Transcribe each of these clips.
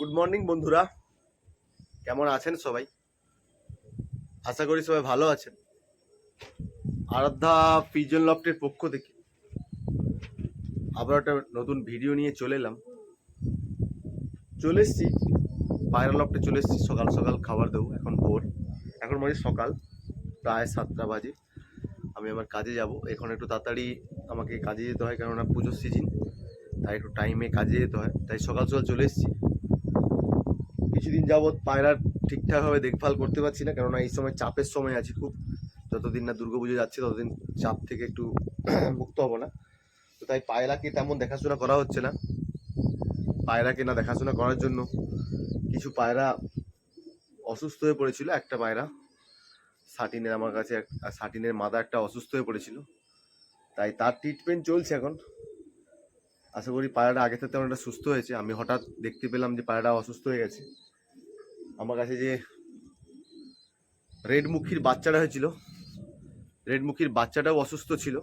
Good morning বন্ধুরা। কেমন আছেন সবাই? আশা করি সবাই ভালো আছেন। আরাধ্যা পিজন লফটের পক্ষ থেকে আবার একটা নতুন ভিডিও নিয়ে চলে এলাম। চলে এসছি, পায়রা লফটে চলে এসছি। সকাল সকাল খাবার দেবো, এখন ভোর। এখন মানে সকাল, প্রায় সাতটা বাজে। আমি আমার কাজে যাব। এখন একটু তাড়াতাড়ি আমাকে কাজে যেতে হয়, কেননা পুজোর সিজন তাই একটু টাইমে কাজে যেতে হয়। তাই সকাল সকাল চলে এসেছি। কিছুদিন যাবৎ পায়রার ঠিকঠাকভাবে দেখভাল করতে পারছি না, কেননা এই সময় চাপের সময় আছি খুব। যতদিন না দুর্গাপুজো যাচ্ছে, ততদিন চাপ থেকে একটু মুক্ত হব না। তো তাই পায়রাকে তেমন দেখাশোনা করা হচ্ছে না। পায়রাকে না দেখাশোনা করার জন্য কিছু পায়রা অসুস্থ হয়ে পড়েছিল, একটা পায়রা। সাটিনের আমার কাছে সাটিনের মাদা একটা অসুস্থ হয়ে পড়েছিল। তাই তার ট্রিটমেন্ট চলছে এখন। আশা করি পায়রাটা আগে থেকে অনেকটা সুস্থ হয়েছে। আমি হঠাৎ দেখতে পেলাম যে পায়রাটা অসুস্থ হয়ে গেছে। আমার কাছে যে রেড মুখির বাচ্চাটা হয়েছিল রেড মুখির বাচ্চাটাও অসুস্থ ছিল।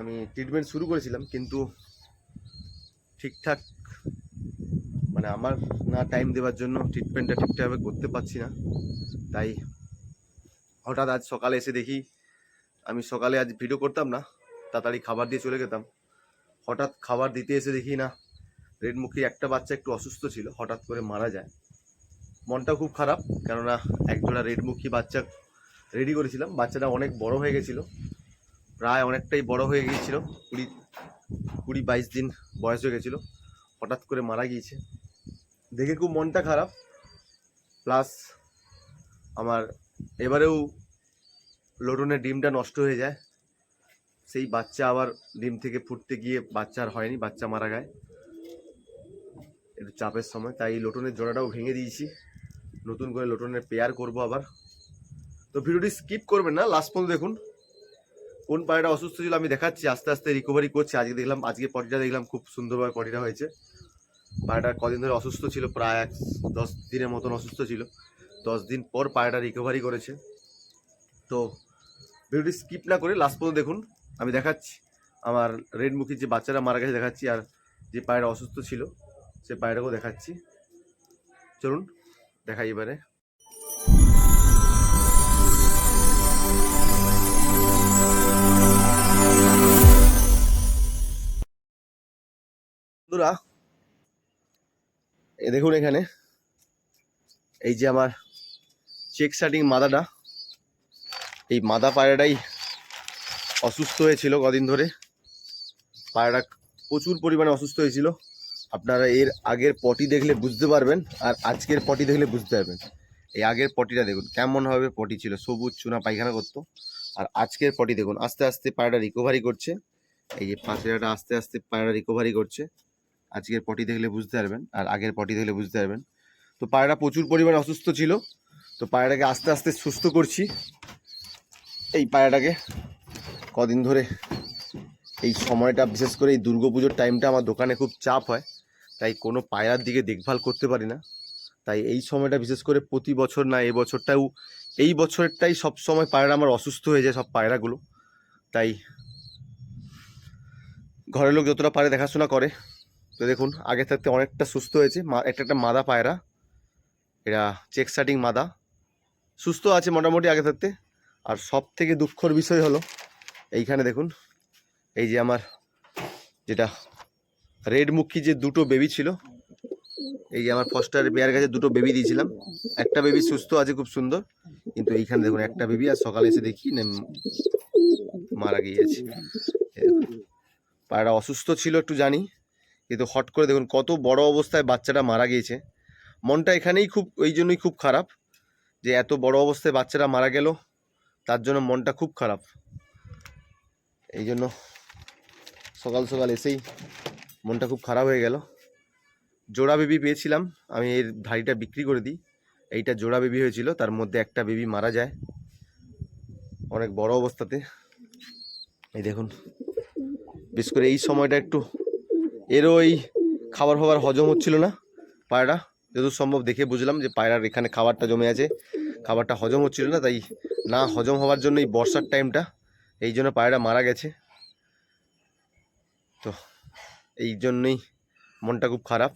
আমি ট্রিটমেন্ট শুরু করেছিলাম, কিন্তু ঠিকঠাক মানে আমার না টাইম দেওয়ার জন্য ট্রিটমেন্টটা ঠিকঠাকভাবে করতে পারছি না। তাই হঠাৎ আজ সকালে এসে দেখি, আমি সকালে আজ ভিডিও করতাম না, তাড়াতাড়ি খাবার দিয়ে চলে যেতাম হঠাৎ খাবার দিতে এসে দেখি না রেডমুখী একটা বাচ্চা একটু অসুস্থ ছিল, হঠাৎ করে মারা যায়। মনটা খুব খারাপ, কেননা একজোড়া রেডমুখী বাচ্চা রেডি করেছিলাম। বাচ্চাটা অনেক বড় হয়ে গেছিল, প্রায় অনেকটাই বড় হয়ে গিয়েছিল, কুড়ি কুড়ি বাইশ দিন বয়স হয়ে গেছিল, হঠাৎ করে মারা গিয়েছে। দেখে খুব মনটা খারাপ, প্লাস আমার এবারেও লোটনের ডিমটা নষ্ট হয়ে যায়। সেই বাচ্চা আবার ডিম থেকে ফুটতে গিয়ে বাচ্চা আর হয়নি, বাচ্চা মারা গায় একটু চাপের সময়, তাই লোটনের জোড়াটাও ভেঙে দিয়েছি। নতুন করে লোটনের পেয়ার করব আবার। তো ভিডিওটি স্কিপ করবেন না লাস্ট পর্যন্ত দেখুন। কোন পায়রাটা অসুস্থ ছিল আমি দেখাচ্ছি, আস্তে আস্তে রিকভারি করছে। আজকে দেখলাম, আজকে পটিটা দেখলাম খুব সুন্দরভাবে পটিটা হয়েছে। পায়রাটা কদিন ধরে অসুস্থ ছিল, প্রায় এক দশ দিনের মতন অসুস্থ ছিল। দশ দিন পর পায়রাটা রিকভারি করেছে। তো ভিডিওটি স্কিপ না করে লাস্ট পর্যন্ত দেখুন। আমি দেখাচ্ছি, আমার রেড মুখির যে বাচ্চারা মারা গেছে দেখাচ্ছি, আর যে পায়রা অসুস্থ ছিল। সে পায়রাকেও দেখাচ্ছি। চলুন, দেখাই এবারে। বন্ধুরা, এ দেখুন এখানে, এই যে আমার চেক শার্টিং মাদাটা। এই মাদা পায়রাটাই অসুস্থ হয়েছিল কদিন ধরে। পায়রা প্রচুর পরিমাণে অসুস্থ হয়েছিল। আপনারা এর আগের পটি দেখলে বুঝতে পারবেন আর আজকের পটি দেখলে বুঝতে পারবেন। এই আগের পটিটা দেখুন কেমনভাবে পটি ছিল, সবুজ চুনা পায়খানা করতো। আর আজকের পটি দেখুন, আস্তে আস্তে পায়রাটা রিকভারি করছে। এই যে পাশেটা আস্তে আস্তে পায়রা রিকভারি করছে। আজকের পটি দেখলে বুঝতে পারবেন, আর আগের পটি দেখলে বুঝতে পারবেন। তো পায়রা প্রচুর পরিমাণে অসুস্থ ছিল, তো পায়রাটাকে আস্তে আস্তে সুস্থ করছি। এই পায়রাটাকে কদিন ধরে এই সময়টা, বিশেষ করে এই দুর্গাপুজোর টাইমটা আমার দোকানে খুব চাপ হয়। তাই কোনো পায়রার দিকে দেখভাল করতে পারি না। তাই এই সময়টা বিশেষ করে প্রতি বছর না, এই বছরটাও, এই বছরটাই সব সময় পায়রা আমার অসুস্থ হয়ে যায় সব পায়রাগুলো তাই ঘরের লোক যতটা পারে দেখাশোনা করে। তো দেখুন আগে থাকতে অনেকটা সুস্থ হয়েছে। একটা একটা মাদা পায়রা। এরা চেক স্টার্টিং মাদা। সুস্থ আছে মোটামুটি আগে থাকতে আর সব থেকে দুঃখর বিষয় হলো, এইখানে দেখুন, এই যে আমার যেটা রেড মুখী যে দুটো বেবি ছিল, এই আমার ফস্টার বেয়ার কাছে দুটো বেবি দিয়েছিলাম। একটা বেবি সুস্থ আছে, খুব সুন্দর, কিন্তু এইখানে দেখুন একটা বেবি আর সকালে এসে দেখি মারা গিয়েছে। এই পায়রা অসুস্থ ছিল একটু জানি, কিন্তু হট করে দেখুন কত বড় অবস্থায় বাচ্চাটা মারা গিয়েছে। মনটা এখানেই খুব ওই জন্যই খুব খারাপ যে এত বড় অবস্থায় বাচ্চারা মারা গেল, তার জন্য মনটা খুব খারাপ। এই জন্য সকাল সকাল এসেই মনটা খুব খারাপ হয়ে গেল। জোড়া বেবি পেয়েছিলাম, আমি এর ধাড়িটা বিক্রি করে দিই। এইটা জোড়া বেবি হয়েছিল, তার মধ্যে একটা বেবি মারা যায়। অনেক বড় অবস্থাতে। এই দেখুন, বিশেষ করে এই সময়টা একটু, এরও এই খাবার ফাবার হজম হচ্ছিল না পায়রা। যতদূর সম্ভব দেখে বুঝলাম যে পায়রার এখানে খাবারটা জমে আছে, খাবারটা হজম হচ্ছিল না, তাই না হজম হওয়ার জন্য এই বর্ষার টাইমটা এই জন্য পায়রা মারা গেছে। তো এই জন্যই মনটা খুব খারাপ।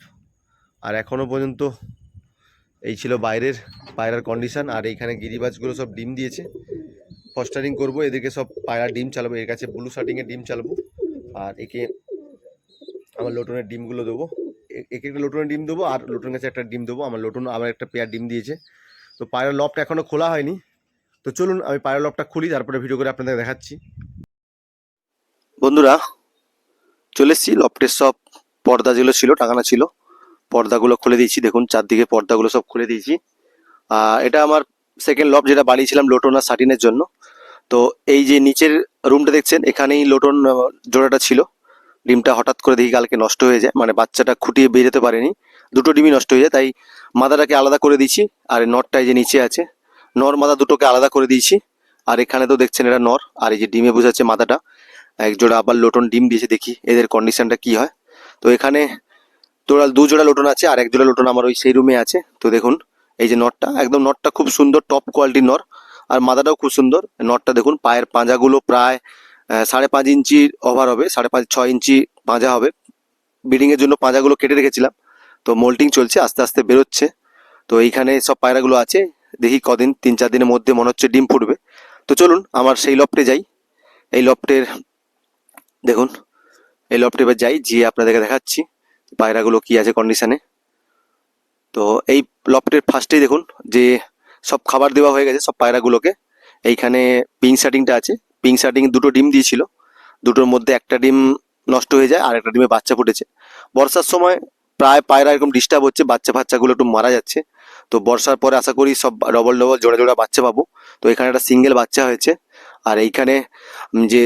আর এখনও পর্যন্ত এই ছিল বাইরের, পায়রার কন্ডিশান আর এইখানে গিরিবাজগুলো সব ডিম দিয়েছে। ফস্টারিং করব এদেরকে সব পায়রা ডিম চালাবো, এর কাছে ব্লু শার্টিংয়ের ডিম চালাবো। আর একে আমার লোটনের ডিমগুলো দেবো। একে একটা লোটনের ডিম দেবো আর লোটনের কাছে একটা ডিম দেবো। আমার লোটন আবার একটা পেয়ার ডিম দিয়েছে। তো পায়রার লবটা এখনও খোলা হয়নি। তো চলুন আমি পায়রার লবটা খুলি, তারপরে ভিডিও করে আপনাদের দেখাচ্ছি। বন্ধুরা চলে এসেছি লফটের সব পর্দা যেগুলো ছিল, টাঙানো ছিল, পর্দাগুলো খুলে দিয়েছি। দেখুন, চারদিকে পর্দাগুলো সব খুলে দিয়েছি। এটা আমার সেকেন্ড লফ যেটা বানিয়েছিলাম লোটন আর সাটিনের জন্য। তো এই যে নিচের রুমটা দেখছেন, এখানেই লোটন জোড়াটা ছিল। ডিমটা হঠাৎ করে দেখি কালকে নষ্ট হয়ে যায় মানে বাচ্চাটা খুঁটিয়ে বেরোতে পারেনি। দুটো ডিমই নষ্ট হয়ে যায়, তাই মাদাটাকে আলাদা করে দিয়েছি, আর নরটা এই যে নিচে আছে। নর মাদা দুটোকে আলাদা করে দিয়েছি। আর এখানে তো দেখছেন এটা নর, আর এই যে ডিমে বোঝাচ্ছে মাদাটা। এক জোড়া আবার লোটন ডিম দিয়েছে দেখি, এদের কন্ডিশনটা কি হয়? তো এখানে তোরা দু জোড়া লোটন আছে, আর এক জোড়া লোটন আমার ওই সেই রুমে আছে। তো দেখুন, এই যে নটটা একদম নটটা খুব সুন্দর টপ কোয়ালিটির নর আর মাদাটাও খুব সুন্দর। নটটা দেখুন, পায়ের পাঁজাগুলো প্রায় সাড়ে পাঁচ ইঞ্চি ওভার হবে, সাড়ে পাঁচ, ছয় ইঞ্চি পাঁজা হবে। ব্রিডিং এর জন্য পাঁজাগুলো কেটে রেখেছিলাম। তো মোল্টিং চলছে, আস্তে আস্তে বেরোচ্ছে। তো এইখানে সব পায়রাগুলো আছে, দেখি কদিন, তিন চার দিনের মধ্যে মনে হচ্ছে ডিম ফুটবে। তো চলুন, আমার সেই লফটে যাই। এই লফটের দেখুন, এই লফটে এবার যাই, গিয়ে আপনাদেরকে দেখাচ্ছি পায়রাগুলো কি আছে কন্ডিশনে তো এই লফটের ফার্স্টেই দেখুন, যে সব খাবার দেওয়া হয়ে গেছে, সব পায়রাগুলোকে। এইখানে পিং শার্টিংটা আছে। পিং শার্টিং দুটো ডিম দিয়েছিল। দুটোর মধ্যে একটা ডিম নষ্ট হয়ে যায়, আর একটা ডিমে বাচ্চা ফুটেছে। বর্ষার সময় প্রায় পায়রা এরকম ডিস্টার্ব হচ্ছে, বাচ্চা ফাচ্চাগুলো একটু মারা যাচ্ছে। তো বর্ষার পরে আশা করি সব ডবল ডবল জোড়া জোড়া বাচ্চা পাবো। তো এখানে একটা সিঙ্গেল বাচ্চা হয়েছে। আর এইখানে যে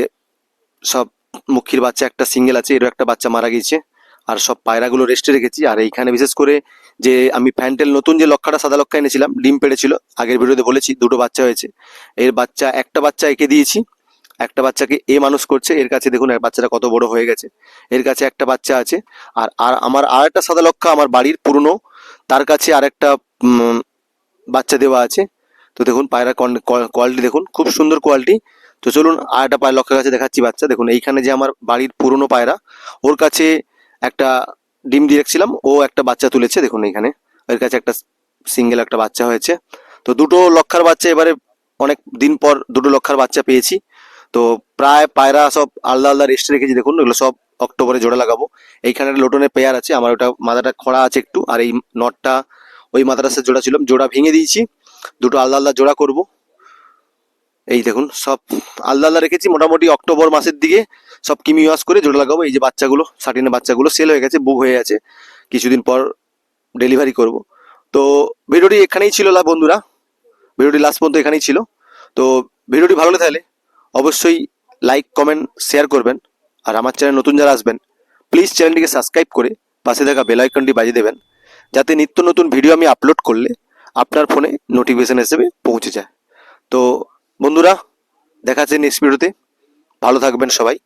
সব মুখির বাচ্চা, একটা সিঙ্গেল আছে, এরও একটা বাচ্চা মারা গেছে আর সব পায়রাগুলো রেস্টে রেখেছি। আর এইখানে বিশেষ করে যে আমি ফ্যান্টেল নতুন যে লক্ষাটা সাদা লক্ষা এনেছিলাম, ডিম পেড়েছিল, আগের ভিডিওতে বলেছি, দুটো বাচ্চা হয়েছে। এর বাচ্চা, একটা বাচ্চা একে দিয়েছি, একটা বাচ্চাকে এ মানুষ করছে। এর কাছে দেখুন বাচ্চাটা কত বড় হয়ে গেছে। এর কাছে একটা বাচ্চা আছে। আর আর আমার আর একটা সাদা লক্ষা আমার বাড়ির পুরনো, তার কাছে আর একটা বাচ্চা দেওয়া আছে। তো দেখুন, পায়রা কোয়ালিটি দেখুন, খুব সুন্দর কোয়ালিটি। তো চলুন আর একটা পায়রা লক্ষার কাছে দেখাচ্ছি বাচ্চা। দেখুন, এইখানে যে আমার বাড়ির পুরনো পায়রা, ওর কাছে একটা ডিম দিয়ে রাখছিলাম, ও একটা বাচ্চা তুলেছে, দেখুন এইখানে। এর কাছে একটা সিঙ্গেল একটা বাচ্চা হয়েছে। তো দুটো লক্ষার বাচ্চা এবারে অনেক দিন পর দুটো লক্ষার বাচ্চা পেয়েছি। তো প্রায় পায়রা সব আলাদা আলাদা রেস্টে রেখেছি, দেখুন, এগুলো সব অক্টোবরে জোড়া লাগাবো। এইখানে লোটনের পেয়ার আছে, আমার ওটা মাথাটা খোঁড়া আছে একটু, আর এই নটটা ওই মাথাটার সাথে জোড়া ছিল, জোড়া ভেঙে দিয়েছি। দুটো আলাদা আলাদা জোড়া করব। এই দেখুন, সব আলাদা আলাদা রেখেছি, মোটামুটি অক্টোবর মাসের দিকে সব কিমি ওয়াশ করে জোড়া লাগাবো। এই যে বাচ্চাগুলো সাটিনের বাচ্চাগুলো সেল হয়ে গেছে বুক হয়ে আছে কিছুদিন পর ডেলিভারি করব। তো ভিডিওটি এখানেই ছিল লা বন্ধুরা। ভিডিওটি লাস্ট পর্যন্ত এখানেই ছিল। তো ভিডিওটি ভালো লাগে তাহলে অবশ্যই লাইক কমেন্ট শেয়ার করবেন। আর আমার চ্যানেল নতুন যারা আসবেন প্লিজ চ্যানেলটিকে সাবস্ক্রাইব করে পাশে থাকা বেল আইকনটি বাজিয়ে দেবেন। যাতে নিত্য নতুন ভিডিও আমি আপলোড করলে আপনার ফোনে নোটিফিকেশন হিসেবে পৌঁছে যায়। তো বন্ধুরা দেখা যাচ্ছে নেক্সট ভিডিওতে। ভালো থাকবেন সবাই।